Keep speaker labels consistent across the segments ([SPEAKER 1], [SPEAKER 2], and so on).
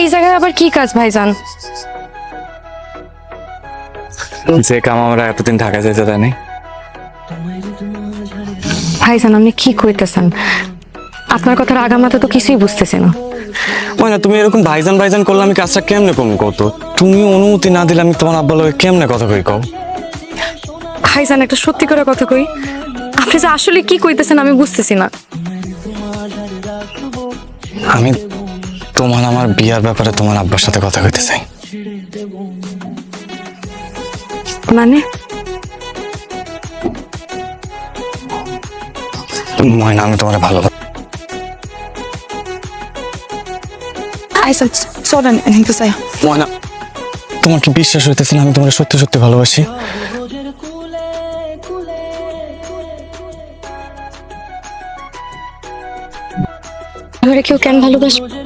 [SPEAKER 1] এই জায়গায় আবার কি কাজ ভাইজান?
[SPEAKER 2] যে কাম আমরা এতদিন ঢাকা যেতে দেয়নি।
[SPEAKER 1] ভাইজান আপনি কি কইতেছেন? আপনার কথার আগামাতে তো কিছুই বুঝতেছি না।
[SPEAKER 2] ওই না তুমি এরকম ভাইজান ভাইজান করলে আমি কাজটা কেমনে কম কত তুমি অনুমতি না দিলে আমি তোমার আব্বা লগে কেমনে কথা কই কও?
[SPEAKER 1] ভাইজান একটা সত্যি করে কথা কই। আপনি যে আসলে কি কইতেছেন আমি বুঝতেছি না।
[SPEAKER 2] আমি তোমার আমার বিয়ার ব্যাপারে তোমার আব্বার সাথে কথা কইতে চাই
[SPEAKER 1] মানে
[SPEAKER 2] ময়না আমি তোমার ভালো
[SPEAKER 3] আইসা চলেন
[SPEAKER 2] ময়না তোমার কি বিশ্বাস হইতেছে না আমি তোমার সত্যি সত্যি ভালোবাসি?
[SPEAKER 1] আমারে কেউ কেন ভালোবাসবে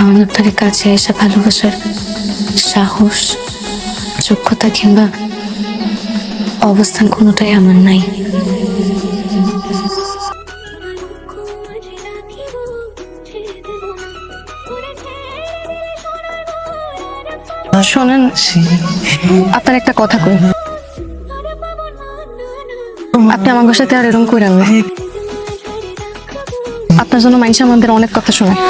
[SPEAKER 4] কারণ আপনার কাছে এসে ভালোবাসার সাহস যোগ্যতা কিংবা অবস্থান কোনোটাই আমার নাই।
[SPEAKER 1] শোনেন আপনার একটা কথা কই। আপনি আমার সাথে আর এরকম করেন না আপনার জন্য মানুষ আমাদের অনেক কথা শোনায়।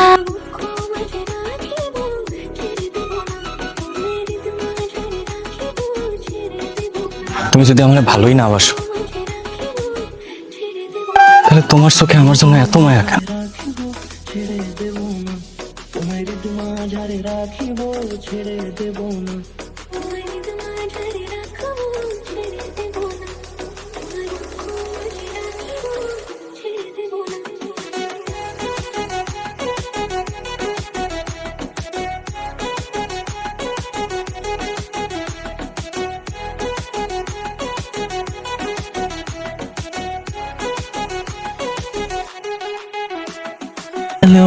[SPEAKER 2] তুমি যদি আমার ভালোই না বাসো তাহলে তোমার চোখে আমার জন্য এত মায়া কেন?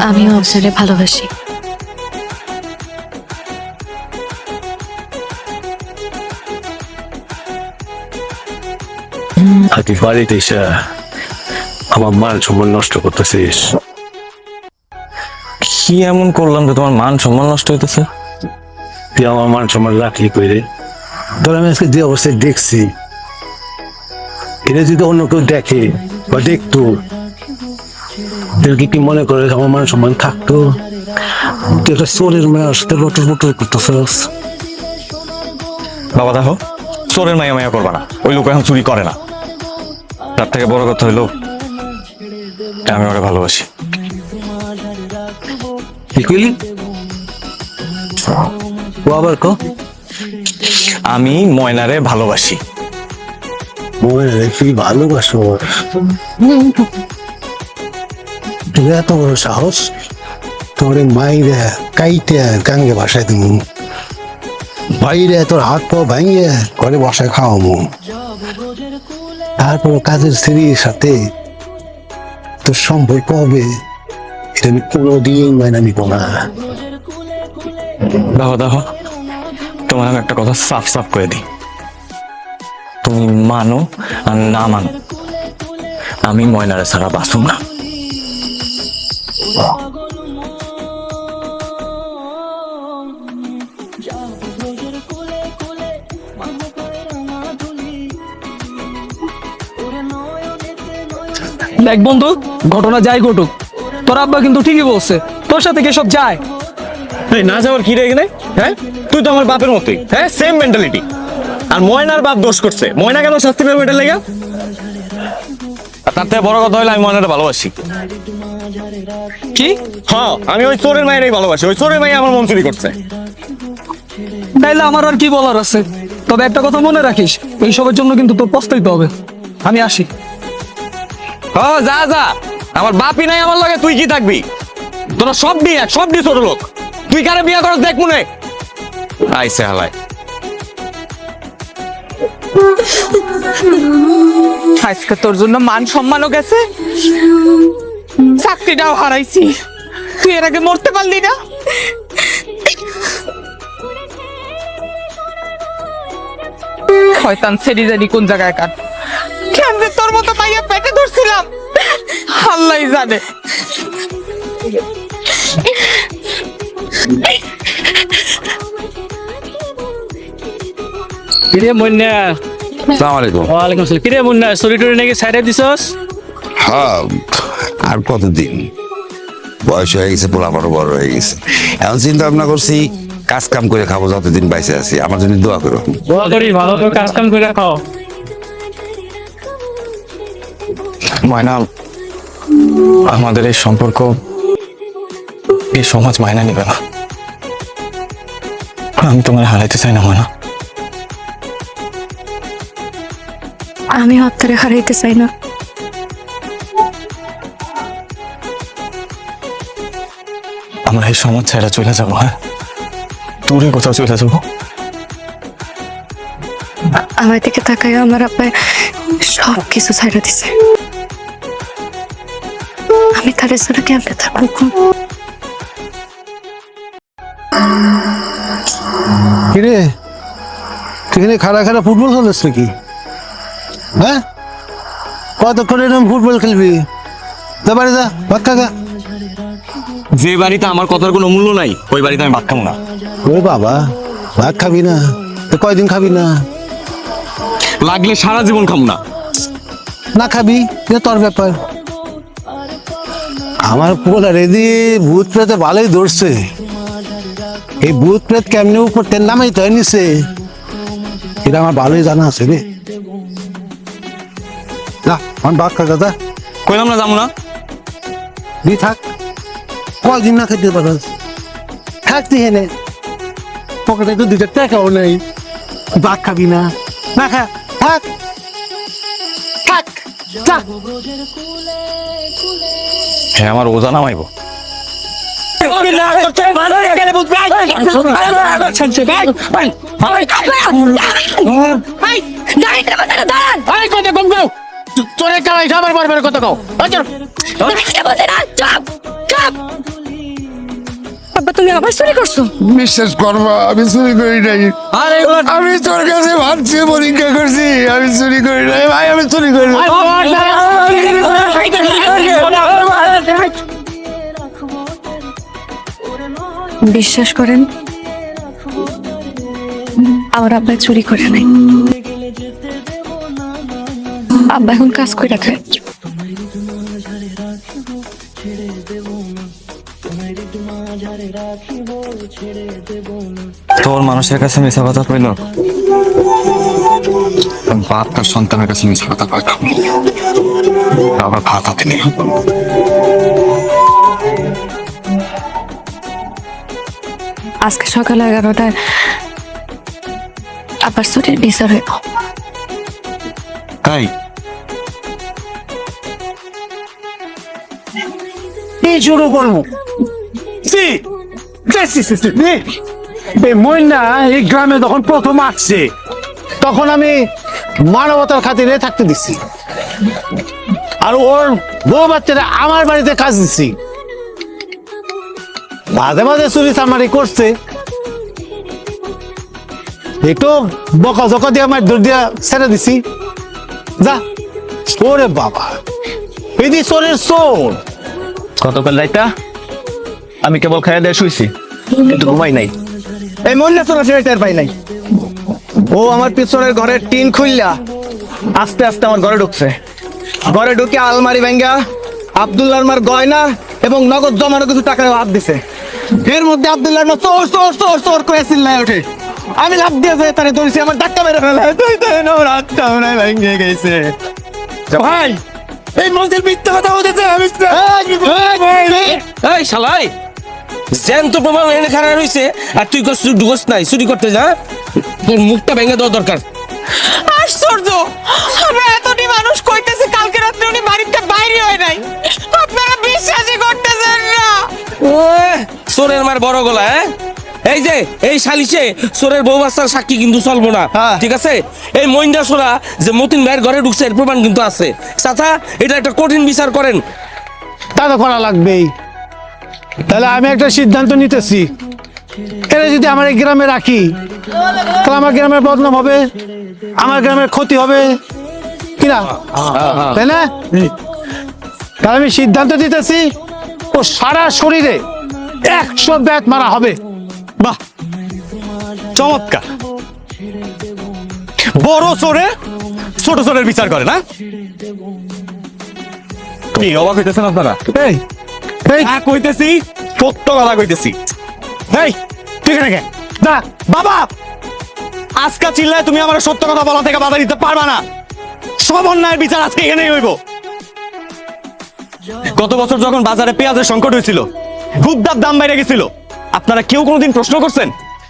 [SPEAKER 4] আমিও আপনারে ভালোবাসি।
[SPEAKER 5] আগে বাড়িতে এসে আমার মান সম্মান নষ্ট করতেছিস।
[SPEAKER 2] কি এমন করলাম যে তোমার মান সম্মান নষ্ট হইতেছে?
[SPEAKER 5] তুই আমার মান সম্মান রাখলি কইরে তোর আমি আজকে যে অবস্থায় দেখছি এটা যদি অন্য কেউ দেখে বা দেখতো তোর কি কি মনে করে আমার মান সম্মান থাকতো? তুই একটা চোরের মেয়ের সাথে লটর মটর করতেছিস।
[SPEAKER 2] বাবা দেখো চোরের মায়া মায়া করবা না। ওই লোক এখন চুরি করে না। তার থেকে বড় কথা হইল আমি ওরা ভালোবাসি।
[SPEAKER 5] কইলি? ও আবার ক?
[SPEAKER 2] আমি ময়নারে ভালোবাসি।
[SPEAKER 5] মনে রেখি ভালোবাসো? তুই এত সাহস তোর মাইরে কাইতে গাঙ্গে বাসায় দিমু বাইরে তোর হাত পা ভাঙিয়ে ঘরে বসায় খাওয়ামু তারপর কাজের স্ত্রীর সাথে তোর সম্পর্ক হবে এটা আমি কোনোদিন মাইনা নিব না
[SPEAKER 2] দেখো দেখো তোমার আমি একটা কথা সাফ সাফ করে দিই তুমি মানো আর না মানো আমি ময়নারে ছাড়া বাঁচুম না
[SPEAKER 6] দেখ বন্ধু ঘটনা যাই ঘটুক। তোর আব্বা কিন্তু ঠিকই বলছে
[SPEAKER 7] তোর সাথে কে সব যায়?
[SPEAKER 8] এই না যাওয়ার কি রে এখানে? হ্যাঁ? তুই তো আমার বাপের মতোই হ্যাঁ? সেম মেন্টালিটি আর ময়নার বাপ দোষ করছে। ময়না কেন শাস্তি পাবে এটা লেগে? তার থেকে বড় কথা হলো আমি ময়নাটা ভালোবাসি।
[SPEAKER 7] কি?
[SPEAKER 8] হ্যাঁ আমি ওই চোরের মায়েরই ভালোবাসি। ওই চোরের মাই আমার মন চুরি করছে।
[SPEAKER 7] তাইলে আমার আর কি বলার আছে? তবে একটা কথা মনে রাখিস এইসবের জন্য কিন্তু তোর পস্তাইতে হবে। আমি আসি।
[SPEAKER 8] ও যা যা। আমার বাপই নাই আমার লগে। তুই কি থাকবি? তোরা সব বিয়ে সব দিয়ে ছোট লোক। তুই কারে বিয়ে করস দেখ মনে? আইসে হালায়।
[SPEAKER 6] আজকে তোর জন্য মান সম্মানও গেছে। চাকরিটাও হারাইছি। তুই এর আগে মরতে পারলি না? শয়তান সেরি জানি কোন জায়গায় কাট। কেন তোর মতো পাইয়া পেটে ধরছিলাম? আল্লাহ জানে।
[SPEAKER 9] কিরে মুন্না?
[SPEAKER 10] সালাম আলাইকুম।
[SPEAKER 9] ওয়ালাইকুম আসসালাম। কিরে মুন্না স্টোরি টোরি নাকি সাইডে দিছস?
[SPEAKER 10] হ্যাঁ আর কতদিন? বয়স হয়ে গেছে পোলাপানো বড় হয়ে গেছে। এখন চিন্তা ভাবনা করছি কাজ কাম করে খাব যতদিন বাইসে আছি। আমার জন্য দোয়া করো।
[SPEAKER 9] দোয়া করি ভালো করে কাজ কাম করে খাও।
[SPEAKER 8] ময়না আমাদের এই সম্পর্ক এই সমাজ মায়না নিবে না। আমি তোমার হারাইতে চাই না ময়না
[SPEAKER 4] আমি আপনারে হারাইতে চাই না।
[SPEAKER 8] আমরা এই সমাজ ছেড়ে চলে যাব হ্যাঁ? দূরে কোথাও চলে যাব।
[SPEAKER 4] আমার দিকে তাকাই আমার আব্বাই সব কিছু ছাইড়া দিছে। আমি তারে ছাড়া কেমনে থাকব
[SPEAKER 11] কিরে? তুই এখানে খাড়া খাড়া ফুটবল খেলিস নাকি? হ্যাঁ? কতক্ষণ এরকম ফুটবল খেলবি? যা বাড়ি যা ভাত খা খা।
[SPEAKER 8] যে বাড়িতে আমার কথার কোনো মূল্য নাই ওই বাড়িতে আমি ভাত খাব না।
[SPEAKER 11] ওরে বাবা ভাত খাবি না? তো কয়দিন খাবি না?
[SPEAKER 8] লাগলে সারা জীবন খাব না।
[SPEAKER 11] না খাবি এটা তোর ব্যাপার। আমার পোলা রেদি ভূত প্রেতে ভালোই ধরছে। এই ভূত প্রেত কেমনি উপর তেল নামাই তো নিছে এটা আমার ভালোই জানা আছে রে। আমার ভাত খা দাদা।
[SPEAKER 8] কইলাম না যাব না।
[SPEAKER 11] দি থাক। কয়দিন না খেতে পারস থাকতি হেনে পকেটে তো দুটো টাকাও নেই। ভাত খাবি না। না খা। থাক। থাক। যা।
[SPEAKER 8] হ্যাঁ আমার ওজা নামাইবো।
[SPEAKER 4] আব্বা তুমি আবার চুরি করছ?
[SPEAKER 10] বিশ্বাস করবা আমি চুরি করি নাই। আরে আমি তোর কাছে ভাবছি পরীক্ষা করছি আমি চুরি করি নাই। ভাই আমি চুরি করি।
[SPEAKER 4] বিশ্বাস করেন আমার আব্বা চুরি করে নাই। আব্বা এখন কাজ করে রাখে
[SPEAKER 8] তোর মানুষের কাছে মিশা কথা কইল? বাপ তার সন্তানের কাছে মিশা কথা না। আবার ভাত হাতে নিয়ে
[SPEAKER 4] আজকে সকাল এগারোটায় আবার চুরির বিচার হইব।
[SPEAKER 8] তাই?
[SPEAKER 11] শুরু করব। এই গ্রামে প্রথম আসছে, তখন আমি মানবতার খাতিরে থাকতে দিচ্ছি আর ওর বউ বাচ্চারা আমার বাড়িতে কাজ দিচ্ছি মাঝে মাঝে চুরি চামারি করছে। একটু বকা জকা দিয়ে আমার দৌড় দিয়া ছেড়ে দিছি। যা, ওরে বাবা। এদি চোরের চোর।
[SPEAKER 8] গতকাল রাইতা আমি কেবল খাইয়া দিয়ে শুইছি কিন্তু ঘুমাই নাই
[SPEAKER 7] এই মন্না চোরা টের পাই নাই ও আমার পিছনের ঘরের টিন খুললা আস্তে আস্তে আমার ঘরে ঢুকছে ঘরে ঢুকে আলমারি ভেঙ্গা আব্দুল্লাহর মার গয়না
[SPEAKER 6] এবং নগদ জমানো কিছু টাকা হাত দিছে এর মধ্যে আব্দুল্লাহ না চোর চোর চোর চোর করে চিল্লায় ওঠে আমি লাভ দিয়ে যাই তারে ধরেছি আমার ধাক্কা মেরে ফেলে তুই মনে ভেঙে গেছে ভাই এই মঞ্চের মিথ্যা কথা বলতেছে আমি
[SPEAKER 12] এই শালাই। জ্যান তো প্রমাণ এনে খারাপ রয়েছে আর তুই কষ্ট ঢুকস নাই চুরি করতে যা। তোর মুখটা ভেঙে দেওয়া দরকার।
[SPEAKER 6] আশ্চর্য! আমি এতটি মানুষ কইতেছি কালকে রাত্রে উনি বাড়িতে বাইরে হয় নাই। আপনারা বিশ্বাসই করতেছেন না।
[SPEAKER 12] ও চোরের মার বড় গলা হ্যাঁ? এই যে এই সালিশে চোরের বউ বাচ্চার সাক্ষী কিন্তু চলবো না।
[SPEAKER 6] হ্যাঁ।
[SPEAKER 12] ঠিক আছে? এই মইন্দা সোরা যে মতিন ভাইয়ের ঘরে ঢুকছে এর প্রমাণ কিন্তু আছে। চাচা এটা একটা কঠিন বিচার করেন।
[SPEAKER 11] তা তো করা লাগবেই। তাহলে আমি একটা সিদ্ধান্ত নিতেছি। এরা যদি আমার এই গ্রামে রাখি তাহলে আমার গ্রামের বদনাম হবে আমার গ্রামের ক্ষতি হবে। কিনা তাই না? তাহলে আমি সিদ্ধান্ত দিতেছি ও সারা শরীরে একশো ব্যাট মারা হবে।
[SPEAKER 8] বাহ চমৎকার। বড় চোরে ছোট চোরের বিচার করে না কি অবাক হইতেছেন আপনারা?
[SPEAKER 11] এই এই
[SPEAKER 8] হ্যাঁ কইতেছি। সত্য কথা কইতেছি। এই ঠিক আছে
[SPEAKER 11] না
[SPEAKER 8] বাবা! আজকা চিল্লায় তুমি আমার সত্য কথা বলা থেকে বাধা দিতে পারবা না। সব অন্যায়ের বিচার আজকে এখানেই হইব। গত বছর যখন বাজারে পেঁয়াজের সংকট হয়েছিল গুদ্দার দাম বাইরে গেছিল। আপনারা কেউ কোনোদিন প্রশ্ন করছেন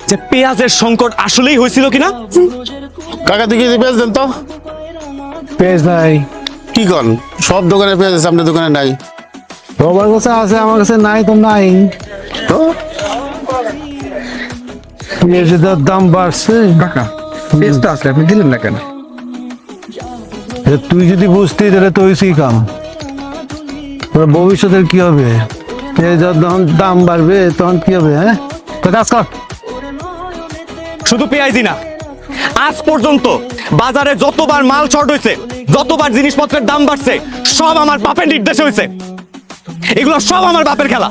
[SPEAKER 8] যে পেঁয়াজের সংকট আসলেই হয়েছিল কিনা?
[SPEAKER 13] কাকা দেখি পেঁয়াজ দেন তো?
[SPEAKER 11] পেঁয়াজ নাই।
[SPEAKER 13] কি কন? সব দোকানে পেঁয়াজ আছে আপনার দোকানে নাই?
[SPEAKER 11] সবার কাছে আছে আমার কাছে নাই তো নাই।
[SPEAKER 13] তো?
[SPEAKER 11] পেঁয়াজের দাম বাড়ছে।
[SPEAKER 14] কাকা আসলে আপনি দিলেন না কেন?
[SPEAKER 11] তুই যদি বুঝতি তাহলে তো হয়েছি কাম। তোর ভবিষ্যতের কি হবে? যখন দাম বাড়বে, তখন কি হবে হ্যাঁ? তো কাজ কর।
[SPEAKER 8] শুধু পেঁয়াজই না, আজ পর্যন্ত বাজারে যতবার মাল শর্ট হয়েছে, যতবার জিনিসপত্রের দাম বাড়ছে, সব আমার বাপের নির্দেশে হয়েছে। এগুলো সব আমার বাপের খেলা।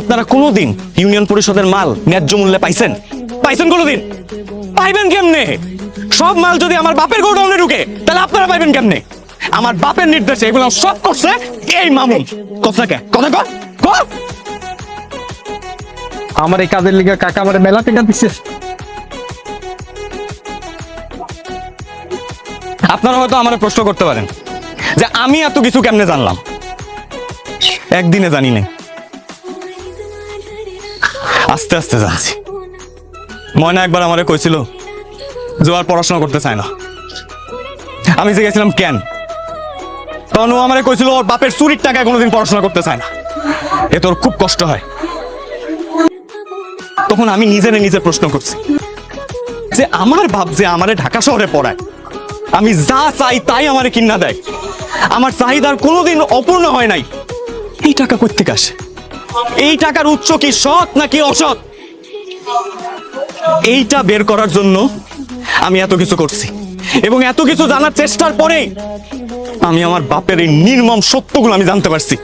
[SPEAKER 8] আপনারা কোনোদিন ইউনিয়ন পরিষদের মাল ন্যায্য মূল্যে পাইছেন? পাইছেন কোনোদিন? পাইবেন কেমনে? সব মাল যদি আমার বাপের গোডাউনে ঢুকে, তাহলে আপনারা পাইবেন কেমনে? আমার বাপের নির্দেশে এগুলো সব করছে এই মামুন। কথা কে? কথা কর
[SPEAKER 14] আমার এই কাজের লিগে কাকা আমার মেলা টেকা দিচ্ছে
[SPEAKER 8] আপনারা হয়তো আমার প্রশ্ন করতে পারেন যে আমি এত কিছু কেমনে জানলাম? একদিনে জানি নাই। আস্তে আস্তে জানছি। ময়না একবার আমারে কইছিল জোয়ার পড়াশোনা করতে চায় না। আমি যে গেছিলাম কেন? তখন ও আমারে কইছিল, ওর বাপের চুরির টাকায় কোনোদিন পড়াশোনা করতে চায় না। এ তোর খুব কষ্ট হয়। তখন আমি নিজেরে নিজে প্রশ্ন করছি, যে আমার বাপ যে আমারে ঢাকা শহরে পড়ায়, আমি যা চাই তাই আমারে কিনা দেয়। আমার চাহিদার কোনোদিন অপূর্ণ হয় নাই। এই টাকা কোথেকে আসে? এই টাকার উৎস কি সৎ নাকি অসৎ? এইটা বের করার জন্য আমি এত কিছু করছি এবং এত কিছু জানার চেষ্টার পরে আমি আমার বাপের এই নির্মম সত্যগুলো আমি জানতে পারছি।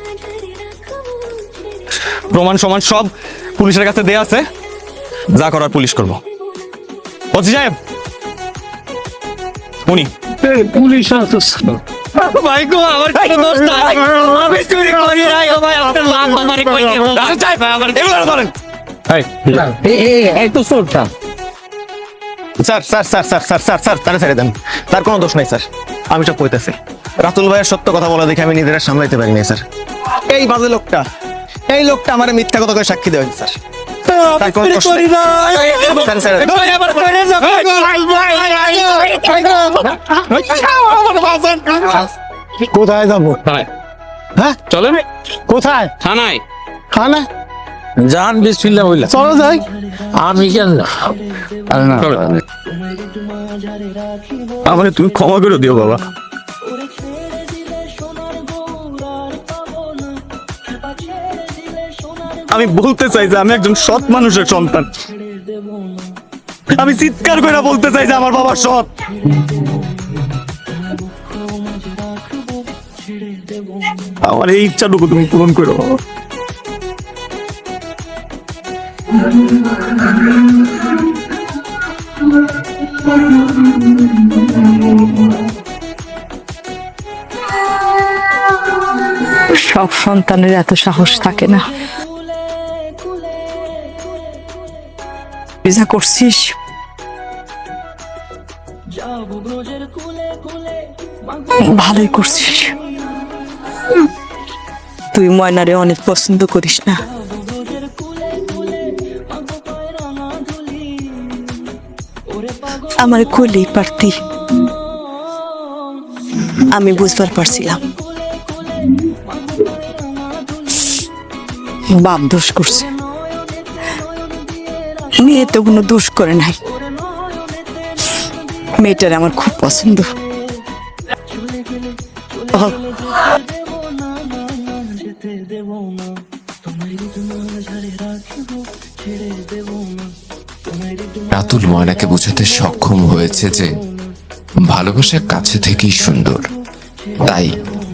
[SPEAKER 8] প্রমাণ সমান সব পুলিশের কাছে দেয়া আছে। যা করার পুলিশ করব। ওসি সাহেব! উনি।
[SPEAKER 11] পুলিশ
[SPEAKER 8] ভাই গো আমার কোনো দোষ নাই। আমি চুরি করি নাই। ভাই আপনার লাভ আমারে কই দেব? এগুলো ধরেন।
[SPEAKER 14] এই তো
[SPEAKER 8] sir sir sir sir sir sir sir তারা ছেড়ে দেন। তার কোনো দোষ নাই স্যার। আমি সব কইতেছি রাতুল ভাইয়ের সত্য কথা বলা দেখে আমি নিজেরা সামলাইতে পারি নাই স্যার এই বাজে লোকটা এই লোকটা আমার মিথ্যা কথা করে সাক্ষী দেওয়া স্যার
[SPEAKER 11] কোথায় যাব হ্যাঁ
[SPEAKER 9] চলেন
[SPEAKER 11] কোথায়
[SPEAKER 9] থানায়
[SPEAKER 11] খানা
[SPEAKER 14] জান বিসমিল্লাহ বইলা
[SPEAKER 11] চলো যাই।
[SPEAKER 14] আমি কেন? আরে না।
[SPEAKER 8] আমারে তুমি ক্ষমা করে দিও বাবা। আমি বলতে চাই যে আমি একজন সৎ মানুষের সন্তান। আমি চিৎকার করে বলতে চাই যে আমার বাবা সৎ। আমার এই ইচ্ছাটুকু তুমি পূরণ করো বাবা।
[SPEAKER 15] সব সন্তানের এত সাহস থাকে না। যা করছিস? ভালোই করছিস। তুই ময়নারে অনেক পছন্দ করিস না। আমার কইলেই পারতি। আমি বুঝবার পারছিলাম। বাপ দোষ করছে। মেয়ে তো কোনো দোষ করে নাই। মেয়েটার আমার খুব পছন্দ। ও,
[SPEAKER 7] রাতুল ময়নাকে বোঝাতে সক্ষম হয়েছে যে ভালোবাসা কাছে থেকেই সুন্দর। তাই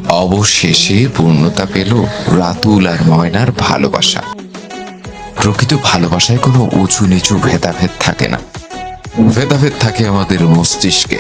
[SPEAKER 7] অবশেষে পূর্ণতা পেল রাতুল আর ময়নার ভালোবাসা। প্রকৃত ভালোবাসায় কোনো উঁচু নিচু ভেদাভেদ থাকে না। ভেদাভেদ থাকে আমাদের মস্তিষ্কে।